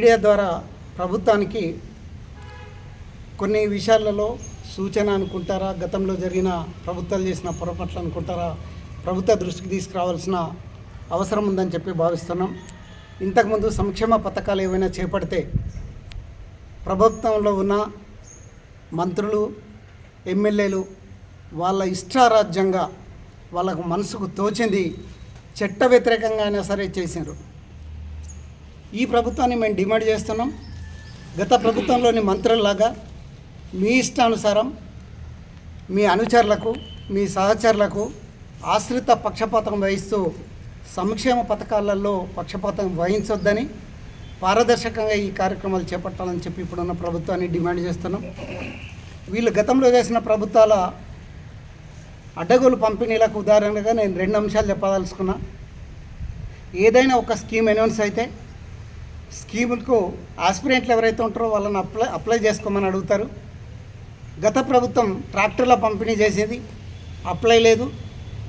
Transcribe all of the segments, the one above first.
Media ద్వారా ప్రభుత్వానికి కొన్ని విషయాలలో సూచన అనుకుంటారా? గతంలో జరిగిన ప్రభుత్వాలు చేసిన పొరపాట్లు అనుకుంటారా? ప్రభుత్వ దృష్టికి తీసుకురావాల్సిన అవసరం ఉందని చెప్పి భావిస్తున్నాం. ఇంతకుముందు సంక్షేమ పథకాలు ఏవైనా చేపడితే ప్రభుత్వంలో ఉన్న మంత్రులు ఎమ్మెల్యేలు వాళ్ళ ఇష్టారాజ్యంగా వాళ్ళకు మనసుకు తోచింది చట్ట వ్యతిరేకంగా అయినా సరే చేశారు ఈ ప్రభుత్వాన్ని మేము డిమాండ్ చేస్తున్నాం. గత ప్రభుత్వంలోని మంత్రుల్లాగా మీ ఇష్టానుసారం మీ అనుచరులకు మీ సహచరులకు ఆశ్రిత పక్షపాతం వహిస్తూ సంక్షేమ పథకాలలో పక్షపాతం వహించొద్దని పారదర్శకంగా ఈ కార్యక్రమాలు చేపట్టాలని చెప్పి ఇప్పుడున్న ప్రభుత్వాన్ని డిమాండ్ చేస్తున్నాం. వీళ్ళు గతంలో చేసిన ప్రభుత్వాల అడ్డగోలు పంపిణీలకు ఉదాహరణగా నేను రెండు అంశాలు చెప్పదలుచుకున్నా. ఏదైనా ఒక స్కీమ్ అనౌన్స్ అయితే స్కీములకు ఆస్పిరెంట్లు ఎవరైతే ఉంటారో వాళ్ళని అప్లై అప్లై చేసుకోమని అడుగుతారు. గత ప్రభుత్వం ట్రాక్టర్ల పంపిణీ చేసేది అప్లై లేదు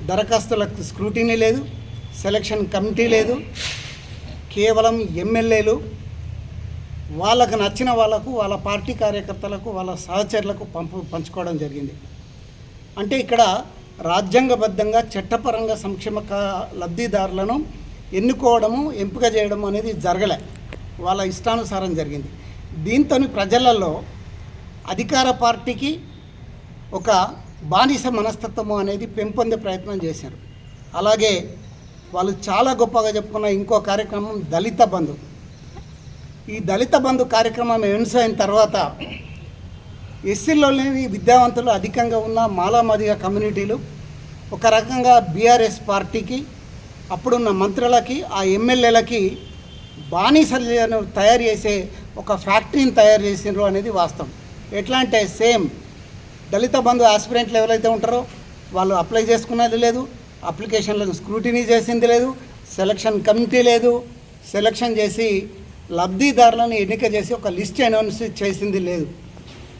దరఖాస్తులకు స్క్రూటీనీ లేదు సెలక్షన్ కమిటీ లేదు కేవలం ఎమ్మెల్యేలు వాళ్ళకు నచ్చిన వాళ్ళకు వాళ్ళ పార్టీ కార్యకర్తలకు వాళ్ళ సహచరులకు పంపు పంచుకోవడం జరిగింది. అంటే ఇక్కడ రాజ్యాంగబద్ధంగా చట్టపరంగా సంక్షేమ లబ్ధిదారులను ఎన్నుకోవడము ఎంపిక చేయడం అనేది జరగలే. వాళ్ళ ఇష్టానుసారం జరిగింది. దీంతో ప్రజలలో అధికార పార్టీకి ఒక బానిస మనస్తత్వము అనేది పెంపొందే ప్రయత్నం చేశారు. అలాగే వాళ్ళు చాలా గొప్పగా చెప్పుకున్న ఇంకో కార్యక్రమం దళిత బంధు. ఈ దళిత బంధు కార్యక్రమం ఎన్స్ అయిన తర్వాత ఎస్సీలోని విద్యావంతులు అధికంగా ఉన్న మాలామదిగా కమ్యూనిటీలు ఒక రకంగా బీఆర్ఎస్ పార్టీకి అప్పుడున్న మంత్రులకి ఆ ఎమ్మెల్యేలకి బానిసలను తయారు చేసే ఒక ఫ్యాక్టరీని తయారు చేసినారు అనేది వాస్తవం. ఎట్లా అంటే సేమ్ దళిత బంధు ఆస్పిరెంట్లు ఎవరైతే ఉంటారో వాళ్ళు అప్లై చేసుకున్నది లేదు అప్లికేషన్లను స్క్రూటినీ చేసింది లేదు సెలక్షన్ కమిటీ లేదు సెలక్షన్ చేసి లబ్ధిదారులను ఎన్నిక చేసి ఒక లిస్ట్ అనౌన్స్ చేసింది లేదు.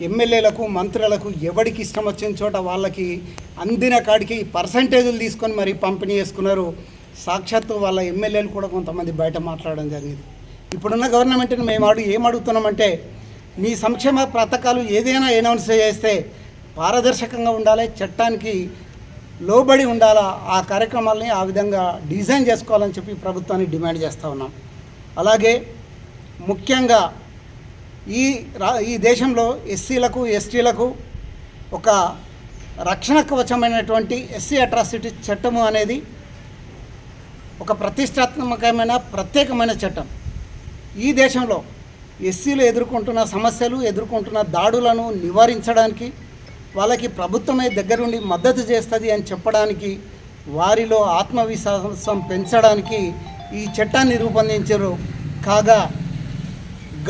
ఎమ్మెల్యేలకు మంత్రులకు ఎవరికి ఇష్టం వచ్చిన చోట వాళ్ళకి అందిన కాడికి పర్సంటేజీలు తీసుకొని మరి పంపిణీ చేసుకున్నారు సాక్షాత్తు వాళ్ళ ఎమ్మెల్యేలు కూడా కొంతమంది బయట మాట్లాడడం జరిగింది. ఇప్పుడున్న గవర్నమెంట్ని మేము అడుగు ఏం అడుగుతున్నామంటే మీ సంక్షేమ పథకాలు ఏదైనా అనౌన్స్ చేస్తే పారదర్శకంగా ఉండాలి చట్టానికి లోబడి ఉండాలా ఆ కార్యక్రమాలని ఆ విధంగా డిజైన్ చేసుకోవాలని చెప్పి ప్రభుత్వాన్ని డిమాండ్ చేస్తూ ఉన్నాం. అలాగే ముఖ్యంగా ఈ రా ఈ దేశంలో ఎస్సీలకు ఎస్టీలకు ఒక రక్షణ కవచమైనటువంటి ఎస్సీ అట్రాసిటీ చట్టము అనేది ఒక ప్రతిష్టాత్మకమైన ప్రత్యేకమైన చట్టం. ఈ దేశంలో ఎస్సీలు ఎదుర్కొంటున్న సమస్యలు ఎదుర్కొంటున్న దాడులను నివారించడానికి వాళ్ళకి ప్రభుత్వమే దగ్గరుండి మద్దతు చేస్తుంది అని చెప్పడానికి వారిలో ఆత్మవిశ్వాసం పెంచడానికి ఈ చట్టాన్ని రూపొందించారు. కాగా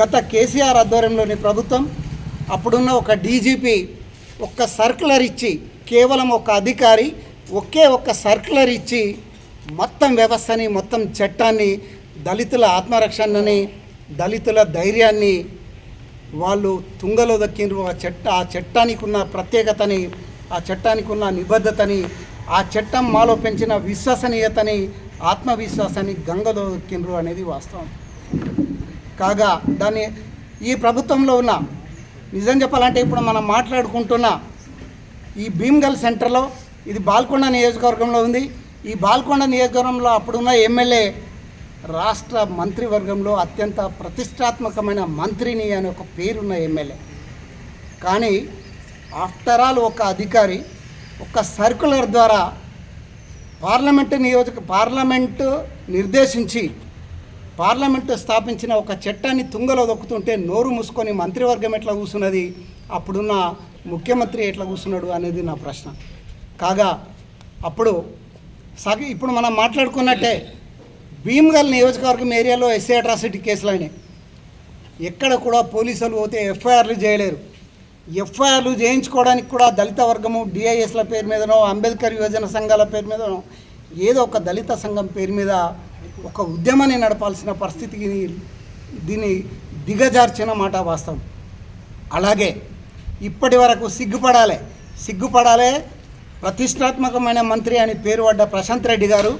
గత కేసీఆర్ ఆధ్వర్యంలోని ప్రభుత్వం అప్పుడున్న ఒక డీజీపీ ఒక్క సర్కులర్ ఇచ్చి కేవలం ఒక అధికారి ఒకే ఒక్క సర్కులర్ ఇచ్చి మొత్తం వ్యవస్థని మొత్తం చట్టాన్ని దళితుల ఆత్మరక్షణని దళితుల ధైర్యాన్ని వాళ్ళు తుంగలో దక్కిండ్రు. ఆ చట్ట ఆ చట్టానికి ఉన్న ప్రత్యేకతని ఆ చట్టానికి ఉన్న నిబద్ధతని ఆ చట్టం మాలో పెంచిన విశ్వసనీయతని ఆత్మవిశ్వాసాన్ని గంగలో దక్కిండ్రు అనేది వాస్తవం. కాగా దాన్ని ఈ ప్రభుత్వంలో ఉన్న నిజం చెప్పాలంటే ఇప్పుడు మనం మాట్లాడుకుంటున్న ఈ భీమ్గల్ సెంటర్లో ఇది బాల్కొండ నియోజకవర్గంలో ఉంది. ఈ బాల్కొండ నియోజకవర్గంలో అప్పుడున్న ఎమ్మెల్యే రాష్ట్ర మంత్రివర్గంలో అత్యంత ప్రతిష్టాత్మకమైన మంత్రిని అనే ఒక పేరున్న ఎమ్మెల్యే. కానీ ఆఫ్టర్ ఆల్ ఒక అధికారి ఒక సర్కులర్ ద్వారా పార్లమెంటు నియోజక పార్లమెంటు నిర్దేశించి పార్లమెంటు స్థాపించిన ఒక చట్టాన్ని తుంగలో దొక్కుతుంటే నోరు మూసుకొని మంత్రివర్గం ఎట్లా కూర్చున్నది అప్పుడున్న ముఖ్యమంత్రి ఎట్లా కూర్చున్నాడు అనేది నా ప్రశ్న. కాగా అప్పుడు సగ ఇప్పుడు మనం మాట్లాడుకున్నట్టే భీమ్గల్ నియోజకవర్గం ఏరియాలో ఎస్సీ అట్రాసిటీ కేసులు అయినాయి ఎక్కడ కూడా పోలీసులు పోతే ఎఫ్ఐఆర్లు చేయలేరు. ఎఫ్ఐఆర్లు చేయించుకోవడానికి కూడా దళిత వర్గము డిఐఎస్ల పేరు మీదనో అంబేద్కర్ యువజన సంఘాల పేరు మీదనో ఏదో ఒక దళిత సంఘం పేరు మీద ఒక ఉద్యమాన్ని నడపాల్సిన పరిస్థితికి దీన్ని దిగజార్చిన మాట వాస్తవం. అలాగే ఇప్పటి వరకు సిగ్గుపడాలి. సిగ్గుపడాలి ప్రతిష్టాత్మకమైన మంత్రి అని పేరు పడ్డ ప్రశాంత్ రెడ్డి గారు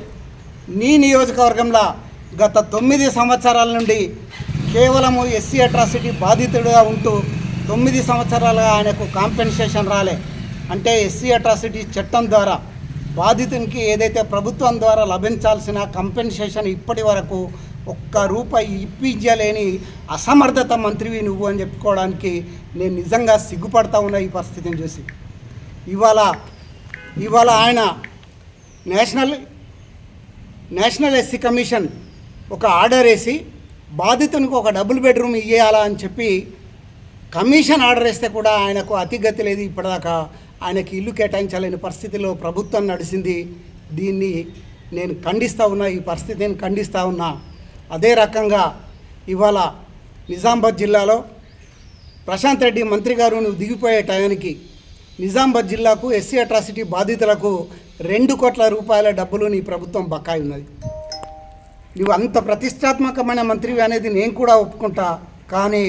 నీ నియోజకవర్గంలో గత తొమ్మిది సంవత్సరాల నుండి కేవలము ఎస్సీ అట్రాసిటీ బాధితుడుగా ఉంటూ తొమ్మిది సంవత్సరాలుగా ఆయనకు కాంపెన్సేషన్ రాలే. అంటే ఎస్సీ అట్రాసిటీ చట్టం ద్వారా బాధితునికి ఏదైతే ప్రభుత్వం ద్వారా లభించాల్సిన కంపెన్సేషన్ ఇప్పటి వరకు ఒక్క రూపాయి ఇప్పించలేని అసమర్థత మంత్రివి నువ్వు అని చెప్పుకోవడానికి నేను నిజంగా సిగ్గుపడతా ఉన్నా ఈ పరిస్థితిని చూసి. ఇవాళ ఇవాళ ఆయన నేషనల్ నేషనల్ ఎస్సీ కమిషన్ ఒక ఆర్డర్ వేసి బాధితునికి ఒక డబుల్ బెడ్రూమ్ ఇవ్వాలా అని చెప్పి కమిషన్ ఆర్డర్ వేస్తే కూడా ఆయనకు అతిగతి లేదు. ఇప్పటిదాకా ఆయనకి ఇల్లు కేటాయించలేని పరిస్థితిలో ప్రభుత్వం నడిచింది. దీన్ని నేను ఖండిస్తూ ఉన్నా ఈ పరిస్థితిని ఖండిస్తూ ఉన్నా. అదే రకంగా ఇవాళ నిజామాబాద్ జిల్లాలో ప్రశాంత్ రెడ్డి మంత్రి గారు నువ్వు దిగిపోయే టయానికి నిజామాబాద్ జిల్లాకు ఎస్సీ అట్రాసిటీ బాధితులకు రెండు కోట్ల రూపాయల డబ్బులు నీ ప్రభుత్వం బకాయి ఉన్నది. నువ్వు అంత ప్రతిష్టాత్మకమైన మంత్రివి అనేది నేను కూడా ఒప్పుకుంటా కానీ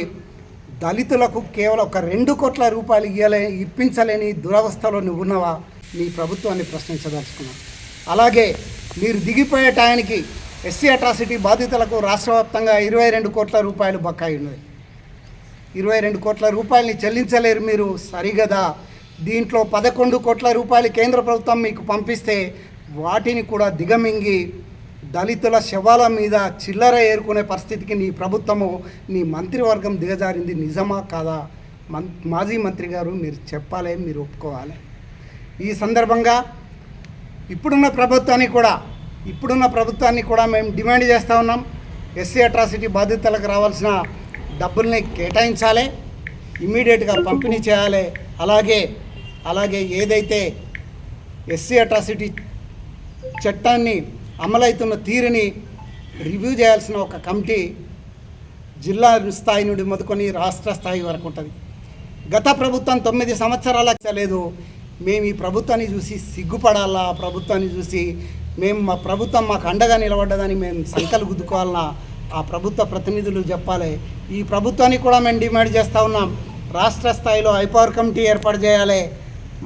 దళితులకు కేవలం ఒక రెండు కోట్ల రూపాయలు ఇయ్యలే ఇప్పించలేని దురవస్థలో నువ్వు ఉన్నావా? నీ ప్రభుత్వాన్ని ప్రశ్నించదలుచుకున్నావు అలాగే మీరు దిగిపోయే టయానికి ఎస్సీ అట్రాసిటీ బాధితులకు రాష్ట్ర వ్యాప్తంగా ఇరవై రెండు కోట్ల రూపాయలు బకాయి ఉన్నది. ఇరవై రెండు కోట్ల రూపాయలని చెల్లించలేరు మీరు సరిగదా? దీంట్లో పదకొండు కోట్ల రూపాయలు కేంద్ర ప్రభుత్వం మీకు పంపిస్తే వాటిని కూడా దిగమింగి దళితుల శవాల మీద చిల్లర ఏరుకునే పరిస్థితికి నీ ప్రభుత్వము నీ మంత్రివర్గం దిగజారింది నిజమా కాదా? మం మాజీ మంత్రి గారు మీరు చెప్పాలి మీరు ఒప్పుకోవాలి. ఈ సందర్భంగా ఇప్పుడున్న ప్రభుత్వాన్ని కూడా ఇప్పుడున్న ప్రభుత్వాన్ని కూడా మేము డిమాండ్ చేస్తూ ఉన్నాం. ఎస్సీ అట్రాసిటీ బాధితులకు రావాల్సిన డబ్బుల్ని కేటాయించాలి ఇమ్మీడియట్గా పంపిణీ చేయాలి. అలాగే అలాగే ఏదైతే ఎస్సీ అట్రాసిటీ చట్టాన్ని అమలవుతున్న తీరుని రివ్యూ చేయాల్సిన ఒక కమిటీ జిల్లా స్థాయి నుండి మొదకొని రాష్ట్ర స్థాయి వరకు ఉంటుంది. గత ప్రభుత్వం తొమ్మిది సంవత్సరాల లేదు. మేము ఈ ప్రభుత్వాన్ని చూసి సిగ్గుపడాలా? ఆ ప్రభుత్వాన్ని చూసి మేము మా ప్రభుత్వం మాకు అండగా నిలబడ్డదని మేము సంకలు గుద్దుకోవాలన్నా ఆ ప్రభుత్వ ప్రతినిధులు చెప్పాలి. ఈ ప్రభుత్వాన్ని కూడా మేము డిమాండ్ చేస్తూ ఉన్నాం. రాష్ట్ర స్థాయిలో ఐపవర్ కమిటీ ఏర్పాటు చేయాలి.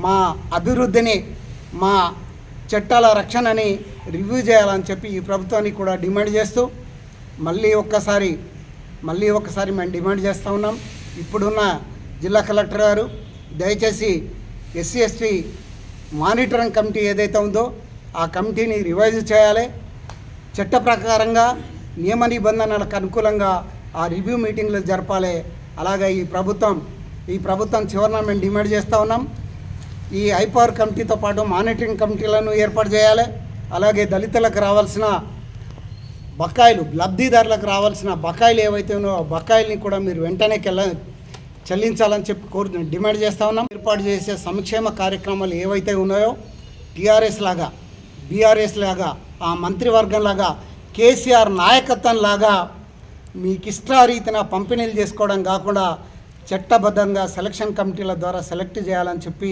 మా అభివృద్ధిని మా చట్టాల రక్షణని రివ్యూ చేయాలని చెప్పి ఈ ప్రభుత్వానికి కూడా డిమాండ్ చేస్తూ మళ్ళీ ఒక్కసారి మళ్ళీ ఒక్కసారి మేము డిమాండ్ చేస్తూ ఉన్నాం. ఇప్పుడున్న జిల్లా కలెక్టర్ గారు దయచేసి ఎస్సీ ఎస్టీ మానిటరింగ్ కమిటీ ఏదైతే ఉందో ఆ కమిటీని రివైజ్ చేయాలి. చట్ట ప్రకారంగా నియమ నిబంధనలకు అనుకూలంగా ఆ రివ్యూ మీటింగ్లు జరపాలి. అలాగే ఈ ప్రభుత్వం ఈ ప్రభుత్వం చివరిన మేము డిమాండ్ చేస్తూ ఉన్నాం. ఈ ఐపార్ కమిటీతో పాటు మానిటరింగ్ కమిటీలను ఏర్పాటు చేయాలి. అలాగే దళితులకు రావాల్సిన బకాయిలు లబ్ధిదారులకు రావాల్సిన బకాయిలు ఏవైతే ఉన్నాయో ఆ బకాయిల్ని కూడా మీరు వెంటనే కెళ్ళ చెల్లించాలని చెప్పి కోరు డిమాండ్ చేస్తూ ఉన్నాం. ఏర్పాటు చేసే సంక్షేమ కార్యక్రమాలు ఏవైతే ఉన్నాయో టీఆర్ఎస్ లాగా బీఆర్ఎస్ లాగా ఆ మంత్రివర్గం లాగా కేసీఆర్ నాయకత్వం లాగా మీకు ఇష్టారీతిన పంపిణీలు చేసుకోవడం కాకుండా చట్టబద్ధంగా సెలక్షన్ కమిటీల ద్వారా సెలెక్ట్ చేయాలని చెప్పి